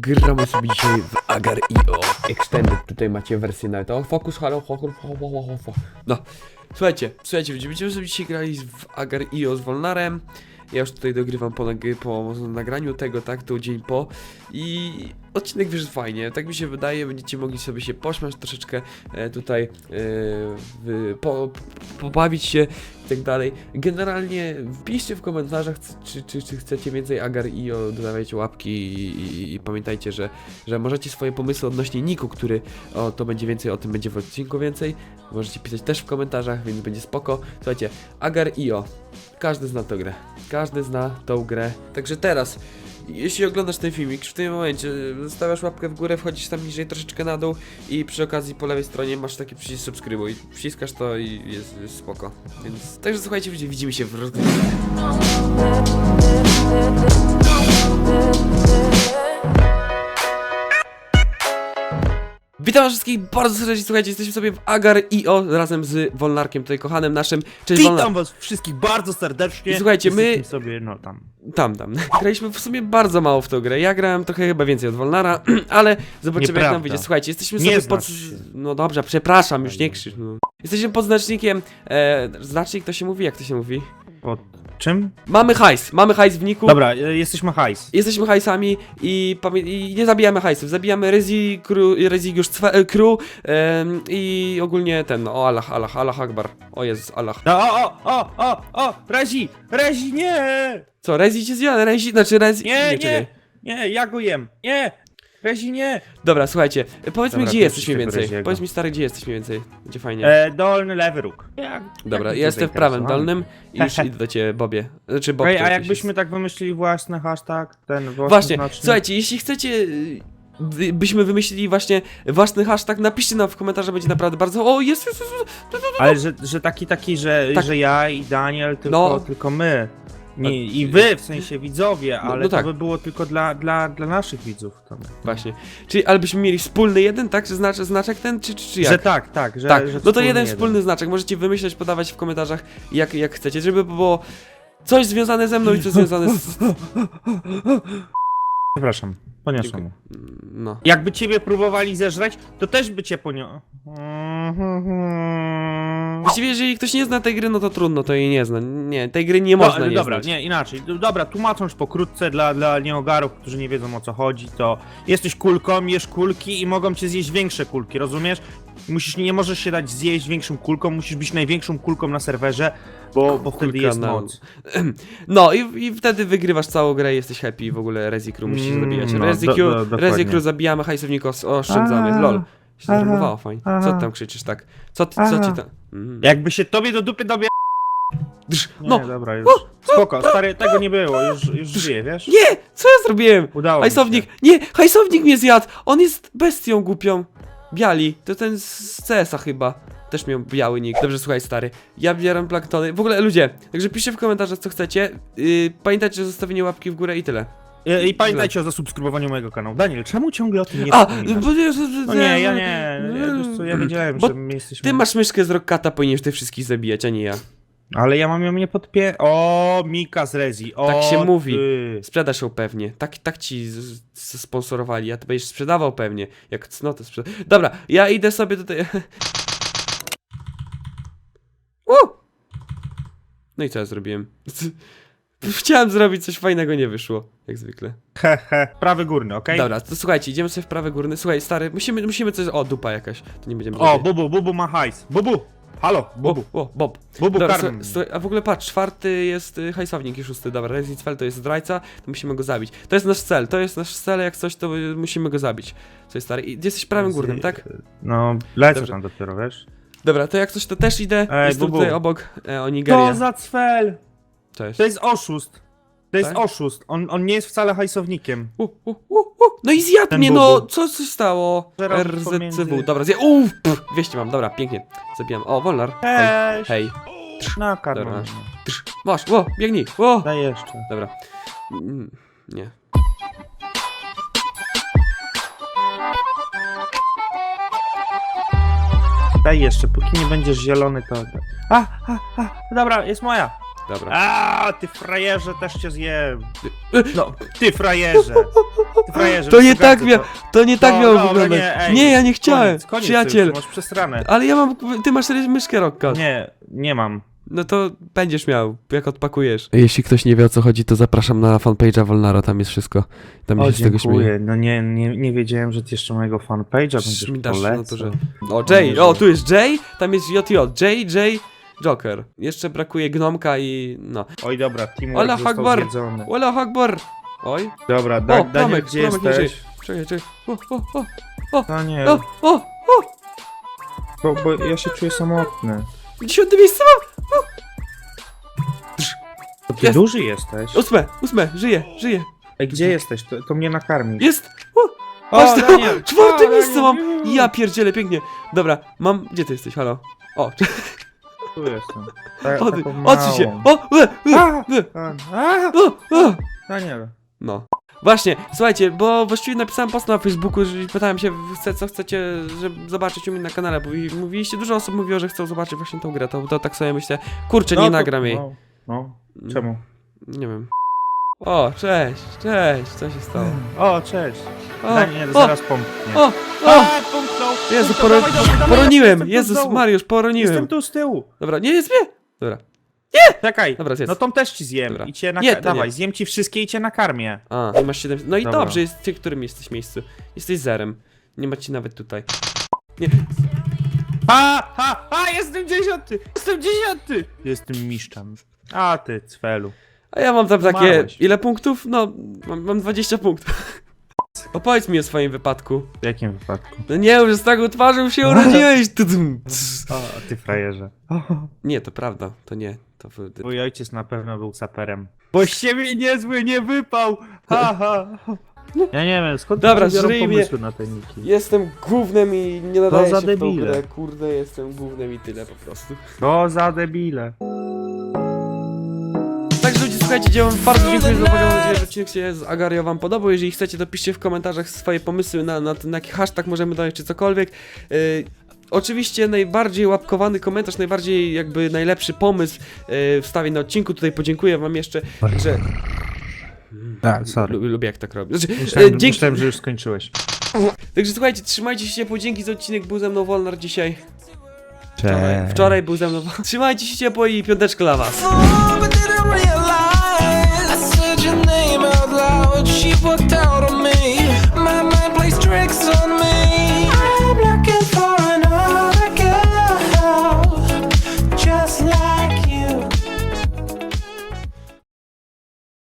Gramy sobie dzisiaj w Agar IO Extended, tutaj macie wersję nawet. O, fokus, halo, ho, ho, ho. No, słuchajcie, słuchajcie, będziemy sobie dzisiaj grali w Agar IO z Wolnarem. Ja już tutaj dogrywam po, po nagraniu tego, tak, to dzień po. I odcinek wyszedł fajnie, tak mi się wydaje, będziecie mogli sobie się pośmiać troszeczkę e, tutaj, e, w, po, pobawić się i tak dalej. Generalnie wpiszcie w komentarzach, czy, czy, czy chcecie więcej Agar IO, dodawajcie łapki i, i, i pamiętajcie, że, że możecie swoje pomysły odnośnie Niku, który, o, to będzie więcej, o tym będzie w odcinku więcej. Możecie pisać też w komentarzach, więc będzie spoko. Słuchajcie, Agar IO. Każdy zna tę grę. Każdy zna tą grę. Także teraz, jeśli oglądasz ten filmik, w tym momencie zostawiasz łapkę w górę, wchodzisz tam niżej troszeczkę na dół i przy okazji po lewej stronie masz taki przycisk subskrybuj. Wciskasz to i jest, jest spoko. Więc także słuchajcie, widzimy się w rozgrywce. Witam was wszystkich bardzo serdecznie, słuchajcie, jesteśmy sobie w Agar IO razem z Wolnarkiem, tutaj kochanym naszym. Cześć Wolnar. Witam was wszystkich bardzo serdecznie. I słuchajcie, my- Jesteśmy sobie, no tam. Tam, tam. Graliśmy w sumie bardzo mało w tą grę. Ja grałem trochę chyba więcej od Wolnara, ale zobaczymy jak nam Nieprawda. wyjdzie. Słuchajcie, jesteśmy Nie sobie znasz pod... się. No dobrze, przepraszam, już nie krzycz. No. Jesteśmy pod znacznikiem... E, znacznik to się mówi? Jak to się mówi? Pod czym? Mamy hajs, mamy hajs w niku. Dobra, e, jesteśmy hajs. Jesteśmy hajsami i, pamię- i nie zabijamy hajsów, zabijamy Rezi, Kru, Rezigiusz Cwe- e, Crew em, i ogólnie ten, no, o Allah, Allah, Allah Akbar, o Jezus, Allah. No, o, o, o, o, o, Rezi, Rezi, nie! Co, Rezi cię zjada, Rezi, znaczy Rezi... Nie, nie, czekaj. nie, ja go jem, nie! Rezi, nie! Dobra, słuchajcie, powiedz mi Dobra, gdzie to jesteś mniej więcej, Reziego. powiedz mi stary, gdzie jesteś mniej więcej, będzie fajnie. E, dolny lewy róg. Jak, Dobra, jak ja jestem w prawym dolnym i już idę do ciebie, Bobie. Znaczy, Bob, Ej, a jakbyśmy jest. tak wymyślili własny hashtag, ten własny Właśnie, znacznik? słuchajcie, jeśli chcecie, y, byśmy wymyślili właśnie własny hashtag, napiszcie nam w komentarzu, będzie naprawdę bardzo... O, jest, jest, jest, jest. Ale że, że taki, taki, że, Tak. że ja i Daniel, tylko, No. tylko my. Nie, A- I wy, w sensie widzowie, No- ale no tak. to by było tylko dla, dla, dla naszych widzów. Tam. Właśnie. Czyli albo byśmy mieli wspólny jeden, tak? Czy znacz, znaczek ten, czy, czy, jak? Że tak, tak, że, tak, że no to jeden wspólny znaczek. Możecie wymyśleć, podawać w komentarzach, jak, jak chcecie, żeby było coś związane ze mną i coś związane z... Przepraszam, poniosłem. mu. No. Jakby ciebie próbowali zeżreć, to też by cię ponio... Właściwie, jeżeli ktoś nie zna tej gry, no to trudno, to jej nie zna. Nie, tej gry nie No, można nie dobra, znać. nie, inaczej. Dobra, tłumacząc pokrótce dla, dla nieogarów, którzy nie wiedzą o co chodzi, to jesteś kulką, jesz kulki i mogą cię zjeść większe kulki, rozumiesz? Musisz, nie możesz się dać zjeść większą kulką, musisz być największą kulką na serwerze, bo, bo wtedy Kulka jest na- moc. No i, i wtedy wygrywasz całą grę i jesteś happy i w ogóle Rezi Crew musisz Mm, zabijać. no, do- Crew, do- dokładnie. Rezi Crew zabijamy, hajsowników oszczędzamy. A, Lol. Się aha, zrymowało fajnie. Co ty aha. tam krzyczysz tak? Co, ty, co Aha. ci tam... Mm. Jakby się tobie do dupy dobie... Drz, Nie, No, dobra, już. Spoko, stary, tego nie było, już, już żyję, wiesz? nie! Co ja zrobiłem? Udało mi Hajsownik, się. nie! Hajsownik mnie zjadł! On jest bestią głupią. Biali, to ten z CS-a chyba. Też miał biały nick. Dobrze, słuchaj stary, ja bieram planktony. W ogóle ludzie, także piszcie w komentarzach co chcecie. Yy, pamiętajcie o zostawieniu łapki w górę i tyle. I, I pamiętajcie o zasubskrybowaniu mojego kanału. Daniel, czemu ciągle o tym nie A! wspominasz? Bo, No nie, ja nie, nie, wiesz co, ja wiedziałem, Bo że my jesteśmy... Ty masz myszkę z Rockata, powinieneś ty wszystkich zabijać, a nie ja. Ale ja mam ją nie podpie... O, Mika z Rezi, o Tak się mówi. Ty. Sprzedasz ją pewnie. Tak, tak ci z- z- sponsorowali, a ty będziesz sprzedawał pewnie. Jak cnotę sprzeda... Dobra, ja idę sobie tutaj... U! No i co ja zrobiłem? Chciałem zrobić coś fajnego, nie wyszło. Jak zwykle. He, he. Prawy górny, okej? Dobra, to słuchajcie, idziemy sobie w prawe górny. Słuchaj, stary, musimy, musimy coś... O, dupa jakaś. To nie będziemy O, robić. Bubu, Bubu ma hajs. Bubu! Halo, Bubu. O, o, Bob. Bubu, Dobra, karm. słuchaj, słuchaj, a w ogóle patrz, czwarty jest y, hajsownik i szósty, dobra, Rezicfel to jest zdrajca, to musimy go zabić. To jest nasz cel, to jest nasz cel, jak coś, to y, musimy go zabić. Co jest stary? I jesteś prawym górnym, tak? No, lecę Dobrze. tam dopiero, wiesz? Dobra, to jak coś, to też idę, Ej, jestem Bubu. tutaj obok, e, o Nigerię. To za cfel! Cześć. To jest oszust. To jest Tak? oszust. On, on nie jest wcale hajsownikiem. U, u, u, u. No i zjadł Ten mnie, no, Bubu. co się stało? RZCW, pomiędzy- dobra, zje... Uuu, pff, 200 mam, dobra, pięknie, zabijam. O, Wolnar, hej, Cześć! hej, Na karmę. Dobra. Trz, masz, o, biegnij, o, Daj jeszcze. dobra. Mm, Nie. Daj jeszcze, póki nie będziesz zielony, to... A, a, a, dobra, jest moja. Dobra. A, ty frajerze, też cię zjem. No, ty frajerze. Ty frajerze. To nie tak mia- to. To nie tak No, miało dobra, wyglądać. nie, ej, ja nie chciałem. Koniec, koniec Przyjaciel. Już, masz przestranę. Ale ja mam. Ty masz myszkę Rokka. Nie, nie mam. No to będziesz miał, jak odpakujesz. Jeśli ktoś nie wie o co chodzi, to zapraszam na fanpage'a Wolnara, tam jest wszystko. Tam O, się z tego śmieje. dziękuję. No nie, nie, nie wiedziałem, że ty jeszcze mojego fanpage'a będziesz mi dasz polecał. na to, że- O, Jay, o, tu jest Jay, tam jest JJ, Jay, Jay, Joker. Jeszcze brakuje Gnomka i no. Oj, dobra, teamwork Ola został Akbar. zjedzony. Walla Akbar! Oj, Dobra, da, o, Daniel, gdzie Tomek nie żyje. jesteś? Czekaj, czekaj. O, o, o, Daniel, o, o, o, bo, bo ja się czuję samotny. dziesiąte miejsce mam! To ty Jest. duży jesteś. Ósme, ósme, żyje, żyje. Ej, gdzie jesteś? To, to mnie nakarmisz. Jest! O, patrz, to, czwarte miejsce mam! Ja pierdzielę, pięknie. Dobra, mam, gdzie ty jesteś, halo? O, Tu jestem. Ta, o, taką odsuń się! małą. O, e, e, A! e, A, a, o, o. Daniel. No. Właśnie, słuchajcie, bo właściwie napisałem post na Facebooku, że pytałem się, chce, co chcecie żeby zobaczyć u mnie na kanale, bo i- mówiliście, dużo osób mówiło, że chcą zobaczyć właśnie tą grę, to, to tak sobie myślę, kurczę, No nie to- nagram jej. No, no. czemu? Nie wiem. O, cześć, cześć, co się stało? O, cześć. O, Daniel, o, zaraz pompnie. o, o, A! Jezu, poro, dawaj, dawaj, dawaj, poroniłem, jestem tu z Jezus dołu. Mariusz, poroniłem. Jestem tu z tyłu. Dobra, nie jest mnie? Dobra. Czekaj. Dobra. No tą też ci zjem. Dobra. I cię Nie, naka- to Dawaj, nie. zjem ci wszystkie i cię nakarmię. A, i masz 7. No i Dobra. dobrze, jest ty, którym jesteś miejscu? Jesteś zerem. Nie ma ci nawet tutaj. Nie, Ha, ha, ha, jestem dziesiąty! Jestem dziesiąty! Jestem mistrzem. A ty, cwelu. A ja mam tam takie. Umarłeś. Ile punktów? No, mam, mam 20 punktów. Opowiedz mi o swoim wypadku. W jakim wypadku? No nie, już z taką twarzą się urodziłeś. Tudum. O, ty frajerze. Nie, to prawda, to nie. To wy- Mój ojciec na pewno był saperem. Bo z ciebie niezły nie wypał! Ha, ha. Ja nie wiem, skąd Dobra, się biorą żryj mnie. pomysły na te niki? Jestem głównym i nie nadaję za się w tą debile. grę. Kurde, jestem głównym i tyle po prostu. To za debile. Słuchajcie, dziełem bardzo dziękuję za uwagę, mam nadzieję, że odcinek się z Agario wam podobał, jeżeli chcecie, to piszcie w komentarzach swoje pomysły na, na, na jaki hashtag możemy dodać, czy cokolwiek. Yy, Oczywiście najbardziej łapkowany komentarz, najbardziej jakby najlepszy pomysł yy, wstawię na odcinku. Tutaj podziękuję wam jeszcze, że... A, sorry. Lu- lubię jak tak robię. Znaczy, Myślałem, yy, dzięki... myślałem, że już skończyłeś. Także słuchajcie, trzymajcie się ciepło, dzięki za odcinek, był ze mną Wolnar dzisiaj. Cześć. Wczoraj był ze mną Trzymajcie się ciepło i piąteczka dla was.